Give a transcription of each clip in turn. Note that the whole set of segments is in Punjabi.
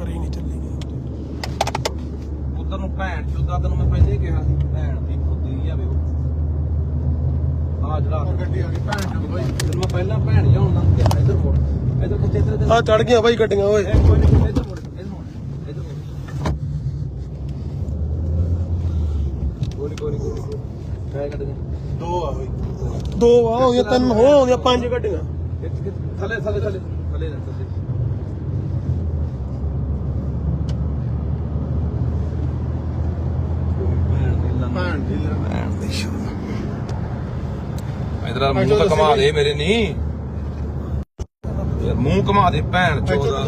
ਕਰੀ ਨਹੀਂ ਚੱਲੀ ਉਧਰ ਨੂੰ ਭੈਣ ਚੋਦਾ ਤੈਨੂੰ ਮੈਂ ਪਹਿਲੇ ਹੀ ਕਿਹਾ ਸੀ ਭੈਣ ਦੀ ਫੁੱਦੀ ਜਾਵੇ ਆ ਜਿਹੜਾ ਗੱਡੀ ਆ ਗਈ ਭੈਣ ਚੋਦ ਬਾਈ। ਤੈਨੂੰ ਮੈਂ ਪਹਿਲਾਂ ਭੈਣ ਜਾਉਣ ਨਾ ਕਿਹਾ ਇੱਧਰ ਮੋੜ। ਇੱਧਰ ਕਿੱਥੇ ਇੱਧਰ ਆ ਚੜ ਗਈਆਂ ਬਾਈ ਗੱਡੀਆਂ ਓਏ। ਕੋਈ ਨਹੀਂ ਇੱਧਰ ਮੋੜ ਇੱਧਰ ਮੋੜ ਇੱਧਰ ਮੋੜ। ਕੋਈ ਕੋਈ ਨਹੀਂ ਕੋਈ ਨਹੀਂ ਕਾਇ ਕੱਢ ਦੇ ਦੋ ਆ ਬਾਈ। ਦੋ ਆ ਹੋ ਗਈਆਂ ਤਿੰਨ ਹੋ ਹੋ ਗਈਆਂ ਪੰਜ। ਗੱਡੀਆਂ? ਥੱਲੇ ਥੱਲੇ ਥੱਲੇ। ਥੱਲੇ। ਭੈਣ ਦੀ ਭੈਣ ਦੀ ਲੈ। ਭੈਣ ਦੀ ਸ਼ੋ ਇਧਰ ਮੂੰਹ ਤਾਂ ਕਮਾ ਦੇ ਮੇਰੇ ਨਹੀਂ ਯਾਰ ਮੂੰਹ ਕਮਾ ਦੇ ਭੈਣ ਚੋਦਾ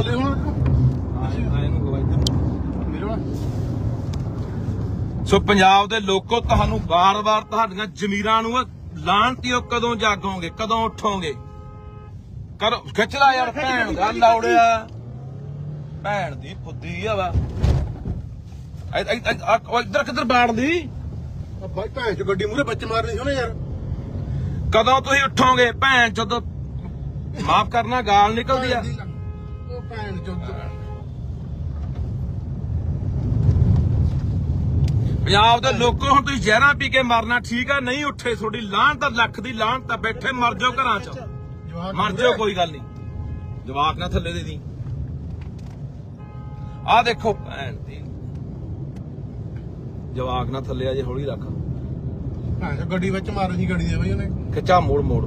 ਸੋ ਪੰਜਾਬ ਲੋਕੋ ਤੁਹਾਨੂੰ ਤੁਹਾਡੀਆਂ ਜ਼ਮੀਰਾਂ ਨੂੰ ਲਾਂਟਿਓ ਕਦੋਂ ਜਾਗੋਗੇ ਕਦੋਂ ਉੱਠੋਗੇ? ਕਰੋ ਖਿੱਚ ਲਾ ਯਾਰ ਭੈਣ ਦਾ ਲੌੜਿਆ। ਭੈਣ ਦੀ ਫੁੱਦੀ ਆ ਵਾ। ਇੱਧਰ ਕਿੱਧਰ ਬਾੜਦੀ ਆ ਬਾਈ ਭੈਣ ਚ ਗੱਡੀ ਮੂਰੇ ਬੱਚ ਮਾਰਨੀ ਸੀ ਉਹਨੇ ਯਾਰ। ਕਦੋਂ ਤੁਸੀਂ ਉੱਠੋਗੇ? ਭੈਣ ਜਦੋਂ ਮਾਫ ਕਰਨਾ ਗਾਲ ਨਿਕਲਦੀ ਆ। ਉਹ ਭੈਣ ਚੋਦ। ਪੰਜਾਬ ਦੇ ਲੋਕੋ ਹੁਣ ਤੁਸੀਂ ਜ਼ਹਿਰਾਂ ਪੀ ਕੇ ਮਰਨਾ ਠੀਕ ਆ ਨਹੀਂ ਉੱਠੇ ਤੁਹਾਡੀ ਲਾਹਣ ਤਾਂ ਲੱਖ ਦੀ ਲਾਹਣ ਤਾਂ ਬੈਠੇ ਮਰ ਜਾਓ ਘਰਾਂ 'ਚ। ਮਰ ਜਾਓ ਕੋਈ ਗੱਲ ਨਹੀਂ। ਜਵਾਕ ਨਾ ਥੱਲੇ ਦੇ ਦੀ। ਆ ਦੇਖੋ ਭੈਣ ਦੀ ਜਵਾਕ ਨਾ ਥੱਲੇ ਆ ਜੇ ਹੌਲੀ ਰੱਖ। ਚ ਗੱਡੀ ਵਿੱਚ ਮਾਰਨੀ ਸੀ ਗੱਡੀ ਦੇ ਬਾਈ ਉਹਨੇ। ਖਿੱਚਾ ਮੋੜ ਮੋੜ।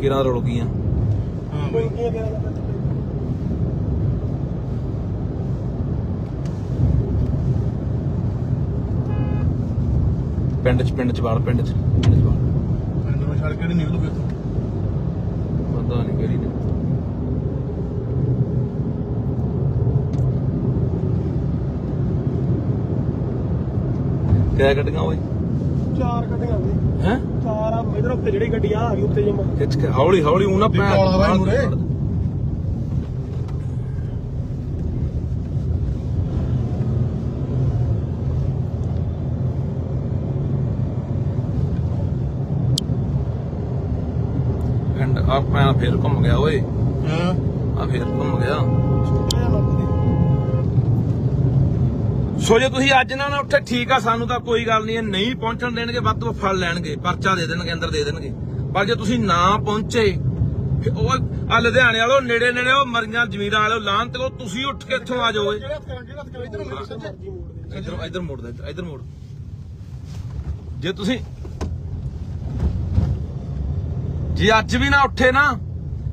ਕਿਰਾਂ ਰੁਲ ਗਈਆਂ। ਹਾਂ ਬਾਈ। ਪਿੰਡ ਚ ਪਿੰਡ ਚ ਵਾਲ ਪਿੰਡ ਚ ਪਿੰਡ ਚ ਵਾਲ ਪਿੰਡ ਨੂੰ ਛੱਡ ਕੇ ਨਹੀਂ ਨਿਕਲੂਗੇ ਇੱਥੋਂ ਪਤਾ ਨਹੀਂ ਕਿਹੜੀ ਨੇ ਕਿਆ ਗੱਡੀਆਂ ਓਏ? ਚਾਰ ਗੱਡੀਆਂ ਬਾਈ ਹੈ? ਚਾਰ ਆ ਇਧਰ ਉੱਤੇ ਜਿਹੜੀ ਗੱਡੀ ਆ ਆ ਗਈ ਉੱਤੇ ਜਮਾ। ਹੌਲੀ ਹੌਲੀ ਉਹਨਾਂ ਵੀ ਕਾਲਾ ਬਾਈ ਮੂਹਰੇ। ਪਿੰਡ ਆ ਪੈਣਾ ਫੇਰ ਘੁੰਮ ਗਿਆ ਓਏ। ਹਾਂ। ਆ ਫੇਰ ਘੁੰਮ ਗਿਆ। ਸੋ ਜੇ ਤੁਸੀਂ ਅੱਜ ਨਾ ਨਾ ਉੱਠੇ ਠੀਕ ਆ ਸਾਨੂੰ ਤਾਂ ਕੋਈ ਗੱਲ ਨਹੀਂ ਇਹ ਨਹੀਂ ਪਹੁੰਚਣ ਦੇਣਗੇ ਵੱਧ ਤੋਂ ਫੜ ਲੈਣਗੇ ਪਰਚਾ ਦੇ ਦੇਣਗੇ ਅੰਦਰ ਦੇ ਦੇਣਗੇ। ਪਰ ਜੇ ਤੁਸੀਂ ਨਾ ਪਹੁੰਚੇ ਉਹ ਆ ਲੁਧਿਆਣੇ ਵਾਲੋ ਨੇੜੇ ਨੇੜੇ ਉਹ ਮਰੀਆਂ ਜ਼ਮੀਰਾਂ ਵਾਲੋ ਲਾਹਨ ਤੇ ਤੁਸੀਂ ਉੱਠ ਕੇ ਇੱਥੋਂ ਆ ਜਾਓ ਇਧਰ ਇੱਧਰ ਮੋੜ ਦੇ ਇੱਧਰ ਮੋੜ। ਜੇ ਤੁਸੀਂ ਜੇ ਅੱਜ ਵੀ ਨਾ ਉੱਠੇ ਨਾ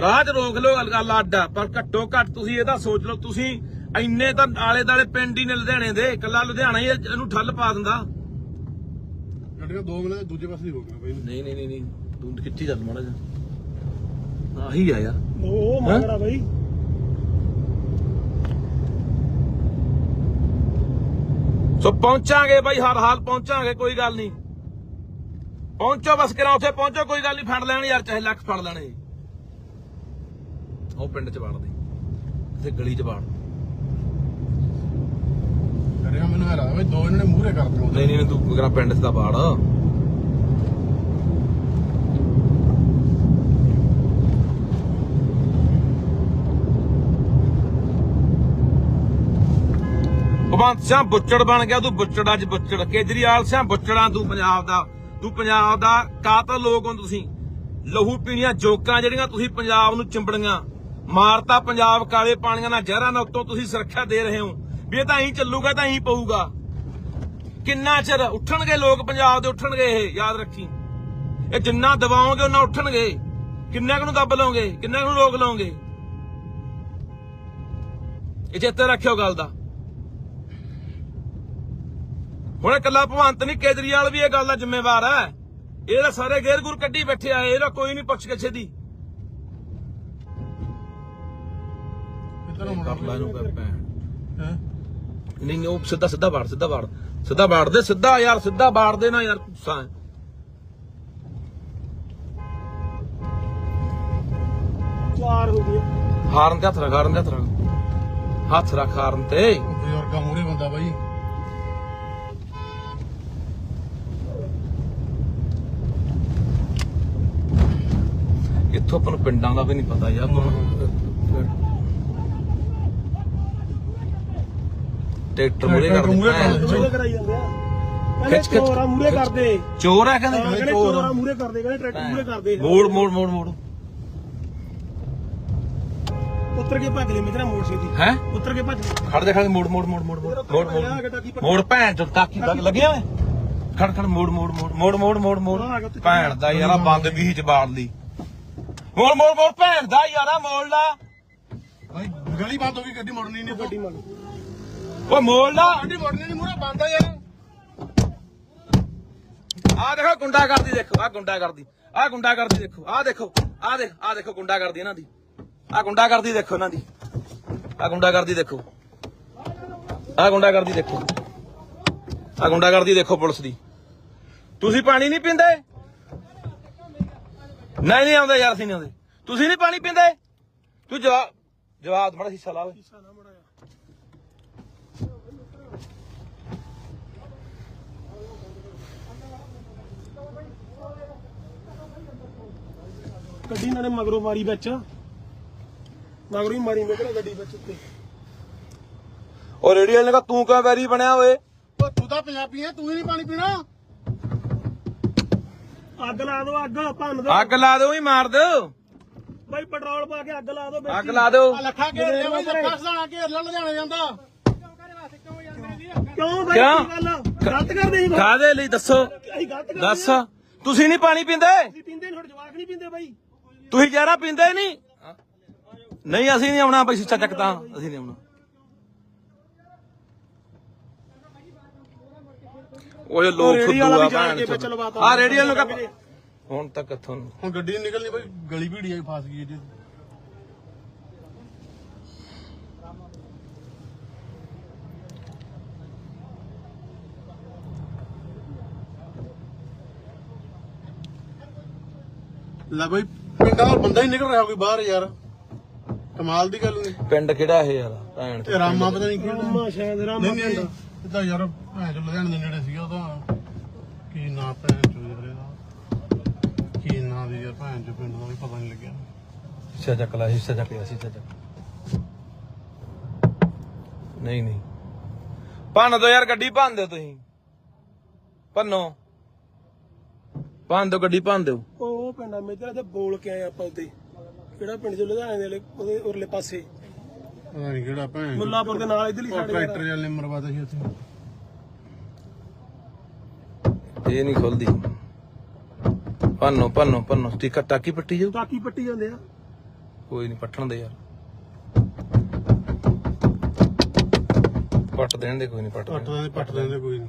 ਰਾਹ 'ਚ ਰੋਕ ਲਓ ਗੱਲ- ਅੱਡ ਆ ਪਰ ਘੱਟੋ ਘੱਟ ਤੁਸੀਂ ਇਹਦਾ ਸੋਚ ਲਓ ਤੁਸੀਂ ਇੰਨੇ ਤਾਂ ਆਲੇ ਦਾਲੇ ਪਿੰਡ ਹੀ ਨੇ ਲੁਧਿਆਣੇ ਦੇ ਇਕੱਲਾ ਲੁਧਿਆਣਾ ਹੀ ਇਹਨੂੰ ਠੱਲ ਪਾ ਦਿੰਦਾ। ਗੱਡੀਆਂ ਦੋ ਮਿੰਟ ਦੂਜੇ ਪਾਸੇ ਹੀ ਹੋ ਗਈਆਂ ਬਾਈ। ਨਹੀਂ ਨਹੀਂ ਨਹੀਂ ਨਹੀਂ ਤੂੰ ਕਿੱਥੇ ਚੱਲ ਮਾੜਾ ਜਿਹਾ। ਆਹੀ ਆ ਯਾਰ। ਉਹ ਮੰਗਣਾ ਬਾਈ। ਸੋ ਪਹੁੰਚਾਂਗੇ ਬਾਈ ਹਰ ਹਾਲ ਪਹੁੰਚਾਂਗੇ ਕੋਈ ਗੱਲ ਨਹੀਂ। ਪਹੁੰਚੋ ਬਸ ਕਿਰਾ ਉੱਥੇ ਪਹੁੰਚੋ ਕੋਈ ਗੱਲ ਨਹੀਂ ਫੜ ਲੈਣ ਯਾਰ ਚਾਹੇ ਲੱਖ ਫੜ ਲੈਣੇ ਉਹ ਪਿੰਡ ਚ ਵੜਦੇ। ਇੱਥੇ ਗਲੀ ਚ ਵੜ ਗੱਡੀਆਂ ਮੈਨੂੰ ਹੈਰਾ ਬਾਈ ਦੋ ਇਹਨਾਂ ਨੇ ਮੂਹਰੇ ਕਰ ਦਿੱਤੇ ਨਹੀਂ ਨਹੀਂ ਤੂੰ ਕਿਹੜਾ ਪਿੰਡ ਚ ਤਾਂ ਵੜ। ਭਗਵੰਤ ਸਿੰਘ ਬੁੱਚੜ ਬਣ ਗਿਆ ਤੂੰ ਬੁੱਚੜ ਅੱਜ ਬੁੱਚੜ। ਕੇਜਰੀਵਾਲ ਸਿੰਘ ਬੁੱਚੜਾਂ ਤੂੰ ਪੰਜਾਬ ਦਾ। ਤੂੰ ਪੰਜਾਬ ਦਾ ਕਾਤਲ ਲੋਕ ਹੋ ਤੁਸੀਂ। ਲਹੂ ਪੀਣੀਆਂ ਜੋਕਾਂ ਜਿਹੜੀਆਂ ਤੁਸੀਂ ਪੰਜਾਬ ਨੂੰ ਚਿੰਬੜੀਆਂ। ਮਾਰਤਾ ਪੰਜਾਬ ਕਾਲੇ ਪਾਣੀਆਂ ਨਾਲ ਜ਼ਹਿਰਾਂ ਨਾਲ ਉੱਤੋਂ ਤੁਸੀਂ ਸੁਰੱਖਿਆ ਦੇ ਰਹੇ ਹੋ। ਵੀ ਇਹ ਤਾਂ ਐਂ ਚੱਲੂਗਾ ਤਾਂ ਐਂ ਪਊਗਾ। ਕਿੰਨਾ ਚਿਰ ਉੱਠਣਗੇ ਲੋਕ ਪੰਜਾਬ ਦੇ? ਉੱਠਣਗੇ ਇਹ, ਯਾਦ ਰੱਖੀ। ਇਹ ਜਿੰਨਾ ਦਬਾਓਗੇ ਉਹਨਾਂ ਉੱਠਣਗੇ। ਕਿੰਨੇ ਕੁ ਨੂੰ ਦੱਬ ਲਓਗੇ, ਕਿੰਨਾ ਕੁ ਨੂੰ ਰੋਕ ਲਓਗੇ? ਇਹ ਚੇਤੇ ਰੱਖਿਓ ਗੱਲ ਦਾ। ਹੁਣ ਇਕੱਲਾ ਭਵੰਤ ਨਹੀਂ ਕੇਜਰੀਵਾਲ ਵੀ ਇਹ ਗੱਲ ਦਾ ਜ਼ਿੰਮੇਵਾਰ ਹੈ। ਇਹ ਤਾਂ ਸਾਰੇ ਗੇਰ ਗੁਰ ਕੱਢੀ ਬੈਠੇ ਆ, ਇਹਦਾ ਕੋਈ ਨਹੀਂ ਪੱਛ ਕਿਛੇ ਦੀ। ਹੋਣਾ ਹੈ? ਨਹੀਂ ਨਹੀਂ ਉਹ ਸਿੱਧਾ ਸਿੱਧਾ ਬਾੜ ਸਿੱਧਾ ਬਾੜ ਸਿੱਧਾ ਬਾੜ ਦੇ ਸਿੱਧਾ ਯਾਰ ਸਿੱਧਾ ਬਾੜ ਦੇ ਨਾ ਯਾਰ ਗੁੱਸਾ ਹੈ। ਚਾਰ ਹੋ ਗਏ ਹਾਰਨ ਤੇ ਹੱਥ ਰੱਖ ਹਾਰਨ ਤੇ ਹੱਥ ਰੱਖ। ਹੱਥ ਰੱਖ ਹਾਰਨ ਤੇ। ਬਜ਼ੁਰਗਾਂ ਮੂਰੇ ਬੰਦਾ ਬਾਈ। ਇੱਥੋਂ ਆਪਾਂ ਨੂੰ ਪਿੰਡਾਂ ਦਾ ਵੀ ਨਹੀਂ ਪਤਾ ਯਾਰ ਹੁਣ ਟਰੈਕਟਰ ਮੂਰੇ ਕਰ ਮੂਰੇ ਕਰਾਈ ਜਾਂਦੇ ਆ ਖਿੱਚ ਚੋਰਾ ਮੂਰੇ ਕਰਦੇ ਚੋਰ ਆ ਕਹਿੰਦੇ ਚੋਰਾ ਮੂਰੇ ਕਰਦੇ ਕਹਿੰਦੇ ਟਰੈਕਟਰ ਮੂਰੇ ਕਰਦੇ ਮੋੜ ਮੋੜ ਮੋੜ ਮੋੜ ਉੱਤਰ ਕੇ ਭੱਜ ਲੈ ਮੇਰੇ ਨਾਲ ਮੋੜ ਸੀਦੀ ਹੈ ਉੱਤਰ ਕੇ ਭੱਜ ਖੜ ਦੇ ਖੜ ਮੋੜ ਮੋੜ ਮੋੜ ਮੋੜ ਮੋੜ ਮੋੜ ਮੋੜ ਭੈਣ ਚੋ ਤਾਕੀ ਲੱਗਿਆ ਵੇ ਖੜ ਖੜ ਮੋੜ ਮੋੜ ਮੋੜ ਮੋੜ ਮੋੜ ਮੋੜ ਮੋੜ ਭੈਣ ਦਾ ਯਾਰਾ ਬੰਦ ਵੀ ਜਬਾੜ ਲਈ ਮੋੜ ਮੋੜ ਮੋੜ ਭੈਣ ਦਾ ਯਾਰਾ ਮੋੜ ਲਾ ਗਲੀ ਬੰਦ ਹੋ ਗਈ ਗੱਡੀ ਮੋੜਨੀ ਨਹੀਂ ਗੱਡੀ ਮੋੜ ਓਏ ਮੋੜ ਲਾ। ਗੱਡੀ ਮੁੜਨੀ ਨਹੀਂ ਮੂਰੇ ਬੰਦ ਆ ਯਾਰ ਆ ਦੇਖੋ ਗੁੰਡਾ ਕਰਦੀ ਦੇਖੋ ਆ ਗੁੰਡਾ ਕਰਦੀ ਆ ਗੁੰਡਾ ਕਰਦੀ ਦੇਖੋ ਆ ਦੇਖੋ ਆ ਦੇਖ ਆ ਦੇਖੋ ਗੁੰਡਾ ਕਰਦੀ ਇਹਨਾਂ ਦੀ। ਆ ਗੁੰਡਾ ਕਰਦੀ ਦੇਖੋ ਇਹਨਾਂ ਦੀ। ਆ ਗੁੰਡਾ ਕਰਦੀ ਦੇਖੋ। ਆ ਗੁੰਡਾ ਕਰਦੀ ਦੇਖੋ। ਆ ਗੁੰਡਾ ਕਰਦੀ ਦੇਖੋ ਪੁਲਿਸ ਦੀ। ਤੁਸੀਂ ਪਾਣੀ ਨਹੀਂ ਪੀਂਦੇ? ਨਹੀਂ ਨਹੀਂ ਆਉਂਦੇ ਯਾਰ, ਅਸੀਂ ਨਹੀਂ ਆਉਂਦੇ। ਤੁਸੀਂ ਨਹੀਂ ਪਾਣੀ ਪੀਂਦੇ? ਤੂੰ ਜਵਾਬ ਜਵਾਬ ਬੜਾ ਹਿੱਸਾ ਲਾ ਓਏ। ਗੱਡੀ ਨਾਲੇ ਮਗਰੋਂ ਮਾਰੀ ਵਿੱਚ। ਮਗਰੋਂ ਹੀ ਮਾਰੀ ਮੇਰੇ ਗੱਡੀ ਵਿੱਚ ਉੱਤੇ। ਉਹ ਰੇਡੀਓ ਨੇ ਕਹਾ ਤੂੰ ਕਿਉਂ ਵੈਰੀ ਬਣਿਆ ਓਏ? ਉਹ ਤੂੰ ਤਾਂ ਪੰਜਾਬੀ ਹੈ ਤੂੰ ਹੀ ਨਹੀਂ ਪਾਣੀ ਪੀਣਾ। ਅੱਗ ਲਾ ਦਿਓ ਅੱਗ ਭੰਨ ਦਿਓ। ਅੱਗ ਲਾ ਦਿਓ ਹੀ ਮਾਰ ਦਿਓ। ਬਾਈ ਪੈਟਰੋਲ ਪਾ ਕੇ ਅੱਗ ਲਾ ਦਿਓ ਵਿੱਚ ਅੱਗ ਲਾ ਦਿਓ। ਆ ਲੱਖਾ ਬਾਈ ਲੱਖਾ ਘੇਰ ਲਿਆ ਲੁਧਿਆਣੇ ਜਾਂਦਾ। ਕਿਉਂ ਬਾਈ? ਕੀ? ਗਲਤ ਕਰਦੇ ਸੀ ਕਾਦੇ ਲਈ? ਦੱਸੋ। ਦੱਸ। ਤੁਸੀਂ ਨਹੀਂ ਪਾਣੀ ਪੀਂਦੇ? ਅਸੀਂ ਪੀਂਦੇ ਨਹੀਂ ਜਵਾਕ ਨਹੀਂ ਪੀਂਦੇ ਬਾਈ। ਤੁਸੀਂ ਜ਼ਹਿਰਾ ਪੀਂਦੇ ਨਹੀਂ? ਨਹੀਂ ਅਸੀਂ ਨਹੀਂ ਆਉਣਾ ਬਈ ਸਿੱਚਾ ਚੱਕਦਾ ਅਸੀਂ ਨਹੀਂ ਆਉਣਾ। ਓਏ ਲੋਕ ਰੇਹੜੀ ਵਾਲਾ ਫੁੱਦੂ ਆ ਵੀ ਜਾਣ ਕੇ ਭੈਣ ਆ ਰੇਡੀਓ ਨੂੰ ਕਹ ਹੁਣ ਤੱਕ ਕਿੱਥੋਂ ਹੁਣ ਗੱਡੀ ਨਿਕਲਣੀ ਬਾਈ ਗਲੀ ਭੀੜੀ ਆ ਫਸ ਗਈ ਜੀ ਲੈ ਬਾਈ ਪਿੰਡਾਂ ਦਾ ਬੰਦਾ ਹੀ ਨਿਕਲ ਰਿਹਾ ਕੋਈ ਬਾਹਰ ਯਾਰ। ਕਮਾਲ ਦੀ ਗੱਲ ਨਹੀਂ ਪਿੰਡ ਕਿਹੜਾ ਇਹ ਯਾਰ? ਭੈਣ ਤੇ ਰਾਮਾ ਪਤਾ ਨਹੀਂ ਕਿਹੜਾ। ਰਾਮਾ ਸ਼ਾਇਦ ਰਾਮਾ ਨਹੀਂ ਨਹੀਂ ਇਹ ਤਾਂ ਯਾਰ ਭੈਣ ਚੋ ਲੁਧਿਆਣੇ ਦੇ ਨੇੜੇ ਸੀਗਾ ਉਹਦਾ ਕੀ ਨਾਂ ਭੈਣ ਚੋ ਯਾਰ ਇਹਦਾ? ਕੀ ਨਾਂ ਦੀ ਯਾਰ ਭੈਣ ਚੋ ਪਿੰਡ ਦਾ ਵੀ ਪਤਾ ਨਹੀਂ ਲੱਗਿਆ। ਹਿੱਸਾ ਚੱਕ ਲੈ ਹਿੱਸਾ ਚੱਕ ਲਿਆ ਹਿੱਸਾ ਚੱਕ। ਨਹੀਂ ਨਹੀਂ। ਭੰਨ ਦੋ ਯਾਰ ਗੱਡੀ ਭੰਨ ਦਿਓ ਤੁਸੀਂ। ਭੰਨੋ। ਭੰਨ ਦਿਓ ਗੱਡੀ ਭੰਨ ਦਿਓ। ਉਹ ਪਿੰਡਾਂ ਮੇਜਰ ਤੇ ਬੋਲ ਕੇ ਆਏ ਆਪਾਂ ਉੱਤੇ ਕਿਹੜਾ ਪਿੰਡ ਚ ਲੁਧਿਆਣੇ ਦੇ ਵਾਲੇ- ਉਹਦੇ ਉਰਲੇ ਪਾਸੇ। ਪਤਾ ਨਹੀਂ ਕਿਹੜਾ ਭੈਣ। ਮੁੱਲਾਪੁਰ ਦੇ ਨਾਲ ਇਧਰਲੀ ਸਾਈਡ ਟਰੈਕਟਰ ਵਾਲੇ ਮਰਵਾਦਾ ਸੀ ਉੱਥੇ। ਇਹ ਨਹੀਂ ਖੁੱਲਦੀ। ਭੰਨੋ ਭੰਨੋ ਭੰਨੋ। ਟਿਕਟ ਟਾਕੀ ਪੱਟੀ ਜਾਊ? ਟਾਕੀ ਪੱਟੀ ਜਾਂਦੇ ਆ। ਕੋਈ ਨਹੀਂ ਪੱਟਣ ਦੇ ਯਾਰ। ਪੱਟ ਦੇਣ ਦੇ ਕੋਈ ਨਹੀਂ ਪੱਟ ਪੱਟ ਦੇਣ ਲੈਂਦੇ ਪੱਟ ਲੈਂਦੇ ਕੋਈ ਨਹੀਂ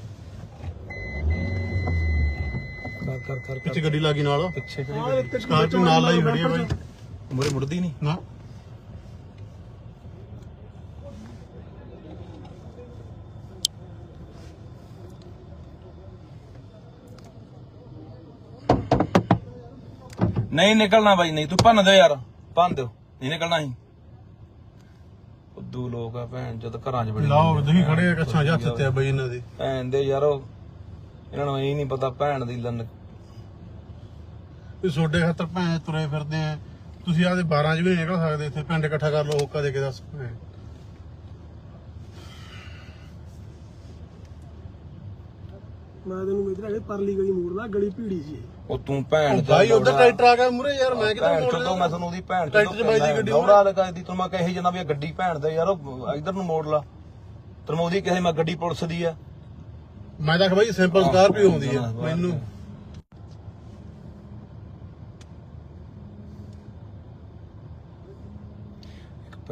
ਕਰ ਕਰ ਪਿੱਛੇ ਗੱਡੀ ਲੱਗੀ ਨਾਲ। ਪਿੱਛੇ ਕਿਹੜੀ ਸਕਾਰਪੀਓ ਨਾਲ ਲਾਈ ਖੜੀ ਆ ਬਾਈ। ਮੁਰੇ ਮੁੜਦੀ ਨਹੀਂ ਨਾ। ਨਹੀਂ ਨਿਕਲਣਾ ਬਾਈ ਨਹੀਂ ਤੂੰ ਭੰਨ ਦਿਓ ਯਾਰ ਭੰਨ ਦਿਓ ਨਹੀਂ ਨਿਕਲਣਾ ਸੀ ਉਦੋਂ ਲੋਕ ਆ ਭੈਣ ਜਦ ਘਰਾਂ 'ਚ ਬੜੇ ਲਾਓ ਤੁਸੀਂ ਖੜੇ ਆ ਕੱਛਾਂ ਹੱਥ ਤੇ ਆ ਬਈ ਇਹਨਾਂ ਦੇ। ਭੈਣ ਦੇ ਯਾਰੋ ਇਹਨਾਂ ਨੂੰ ਇਹ ਨਹੀਂ ਪਤਾ ਭੈਣ ਦੀ ਲੰਨ ਵੀ ਛੋਡੇ ਖਾਤਰ ਭੈਣ ਤੁਰੇ ਫਿਰਦੇ ਆ। ਤੁਸੀਂ ਆਦੇ 12 ਚ ਵੀ ਨਿਕਲ ਸਕਦੇ ਇੱਥੇ ਪਿੰਡ ਇਕੱਠਾ ਕਰ ਲਓ ਹੋਕਾ ਦੇ ਕੇ ਦੱਸ ਭੈਣ। ਮੈਂ ਤੈਨੂੰ ਇਧਰ ਆਲੇ ਪਰਲੀ ਗਲੀ ਮੋੜਨਾ ਗਲੀ ਭੀੜੀ ਸੀ ਇਹ। ਉਹ ਤੂੰ ਭੈਣ ਉਹ ਬਾਈ ਉਧਰ ਟਰੈਕਟਰ ਆ ਗਿਆ ਮੂਰੇ ਯਾਰ ਮੈਂ ਕਿੱਧਰ ਭੈਣ ਮੋੜ ਚੋਦੋ ਮੈਂ ਤੁਹਾਨੂੰ ਉਹਦੀ ਭੈਣ ਟਰੈਕਟਰ ਬਾਈ ਦੀ ਗੱਡੀ ਤੂੰ ਮੈਂ ਕਹੀ ਜਾਂਦਾ ਵੀ ਇਹ ਗੱਡੀ ਭੈਣ ਦੇ ਯਾਰ ਉਹ ਇਧਰ ਨੂੰ ਮੋੜ ਲਾ। ਤੈਨੂੰ ਮੈਂ ਉਹਦੀ ਕਹੇ ਮੈਂ ਗੱਡੀ ਪੁਲਿਸ ਦੀ ਆ। ਮੈਂ ਤਾਂ ਕਿਹਾ ਬਾਈ ਸਿੰਪਲ ਸਕਾਰਪੀਓ ਆਉਂਦੀ ਆ ਮੈਨੂੰ।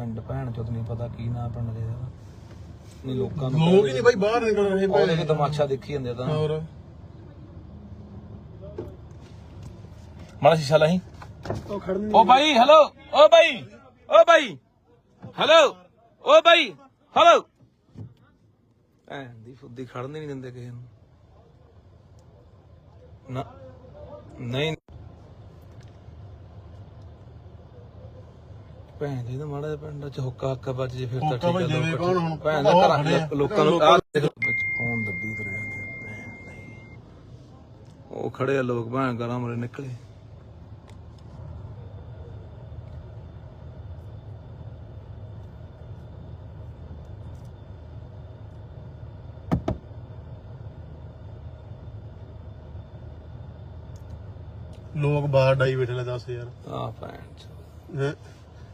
ਪਿੰਡ ਭੈਣ ਚੋਦ ਨਹੀਂ ਪਤਾ ਕੀ ਨਾਂ ਪਿੰਡ ਦੇ ਦਾ ਨਹੀਂ ਲੋਕਾਂ ਨੂੰ ਲੋਕ ਹੀ ਨਹੀਂ ਬਾਈ ਬਾਹਰ ਨਿਕਲ ਰਹੇ ਉਹਦੇ ਤਮਾਸ਼ਾ ਦੇਖੀ ਜਾਂਦੇ ਤਾਂ। ਹੋਰ। ਮਾੜਾ ਸ਼ੀਸ਼ਾ ਲਾਹੀਂ। ਉਹ ਖੜਨ ਓ ਬਾਈ ਹੈਲੋ ਓ ਬਾਈ ਓ ਬਾਈ ਹੈਲੋ ਓ ਬਾਈ ਹੈਲੋ ਐਂ ਦੀ ਫੁੱਦੀ ਖੜਨ ਨਹੀਂ ਦਿੰਦੇ ਕਿਸੇ ਨੂੰ। ਨਾ ਨਹੀਂ। ਭੈਣ ਜੀ ਦਾ ਮਾੜਾ ਜਿਹਾ ਪਿੰਡ ਚ ਹੁੱਕਾ ਹੱਕਾ ਵੱਜ ਜੇ ਫਿਰ ਤਾਂ ਠੀਕ ਹੈ ਲੋਕ ਕੌਣ ਹੁਣ? ਭੈਣ ਦਾ ਘਰਾਂ ਆ। ਲੋਕਾਂ ਨੂੰ ਆਹ ਦੇਖ ਫੋਨ ਦੱਬੀ ਤੁਰੇ ਜਾਂਦੇ ਆ। ਉਹ ਖੜੇ ਆ ਲੋਕ ਭੈਣ ਕਰਾਂ ਮਰੇ ਨਿਕਲੇ ਲੋਕ ਬਾਹਰ ਡਾਈ ਬੈਠੇ ਲੈ ਦੱਸ ਯਾਰ ਆ ਭੈਣ ਚ।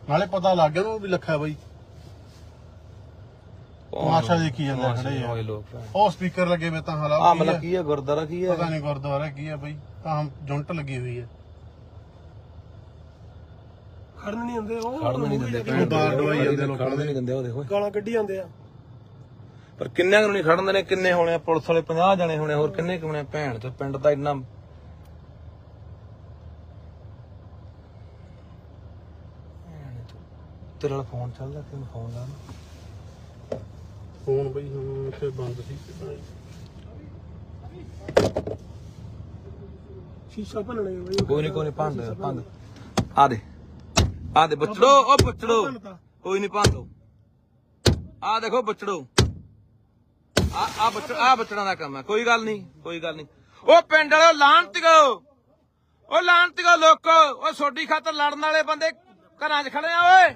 ਨਾਲੇ ਪਤਾ ਲੱਗ ਗਿਆ ਉਹਨੂੰ ਵੀ ਲੱਖਾ ਬਾਈ। ਤਮਾਸ਼ਾ ਦੇਖੀ ਜਾਂਦੇ ਖੜੇ ਆ। ਉਹ ਸਪੀਕਰ ਲੱਗੇ ਵੇ ਤਾਂ ਹਾਲਾ ਆ। ਮਤਲਬ ਕੀ ਹੈ ਗੁਰਦਾਰਾ ਕੀ ਹੈ ਪਤਾ ਨਹੀਂ ਗੁਰਦੁਆਰਾ ਕੀ ਆ ਬਾਈ। ਤਾਂ ਜੁੰਟ ਲੱਗੀ ਹੋਈ ਹੈ ਖੜਨ ਨਹੀਂ ਹੁੰਦੇ ਉਹ। ਖੜਨ ਨਹੀਂ ਦਿੰਦੇ ਉਹ ਬਾਹਰ ਡਵਾਈ ਜਾਂਦੇ ਲੋਕਾਂ ਖੜਨ ਨਹੀਂ ਦਿੰਦੇ ਉਹ ਦੇਖੋ। ਗਾਲਾਂ ਕੱਢੀ ਜਾਂਦੇ ਆ। ਪਰ ਕਿੰਨੇ ਨੂੰ ਨਹੀਂ ਖੜਨ ਦੇਣੇ ਕਿੰਨੇ ਹੋਣੇ ਆ? ਪੁਲਿਸ ਵਾਲੇ 50 ਜਣੇ ਹੋਣੇ ਹੋਰ ਕਿੰਨੇ ਕੁ ਹੋਣੇ ਆ? ਭੈਣ ਤੇ ਪਿੰਡ ਦਾ ਇੰਨਾ ਭੈਣ ਚੋ। ਤੇਰੇ ਵਾਲਾ ਫੋਨ ਚੱਲਦਾ ਤੈਨੂੰ ਫੋਨ ਲਾ। ਫੋਨ ਬਈ ਹੁਣ ਇੱਥੇ ਬੰਦ ਸੀ ਸ਼ੀਸ਼ਾ ਭੰਨਣੇ ਬਈ। ਕੋਈ ਨਹੀਂ ਕੋਈ ਨਹੀਂ ਭੰਦ ਆ ਦੇ ਆ ਦੇ ਬਚੜੋ ਉਹ ਬਚੜੋ ਭੰਨਤਾ। ਕੋਈ ਨਹੀਂ ਭੰਦੋ ਆ ਦੇਖੋ ਬਚੜੋ ਆ ਆ ਬਚ ਆ ਬਚੜਾਂ ਦਾ ਕੰਮ ਹੈ ਕੋਈ ਗੱਲ ਨਹੀਂ ਕੋਈ ਗੱਲ ਨਹੀਂ ਉਹ ਪਿੰਡ ਵਾਲੇ ਲਾਂਤਿਓ ਉਹ ਲਾਂਤਿਓ ਲੋਕੋ। ਉਹ ਸੋਡੀ ਖਾਤਰ ਲੜਨ ਵਾਲੇ ਬੰਦੇ ਘਰਾਂ 'ਚ ਖੜੇ ਆ ਓਏ।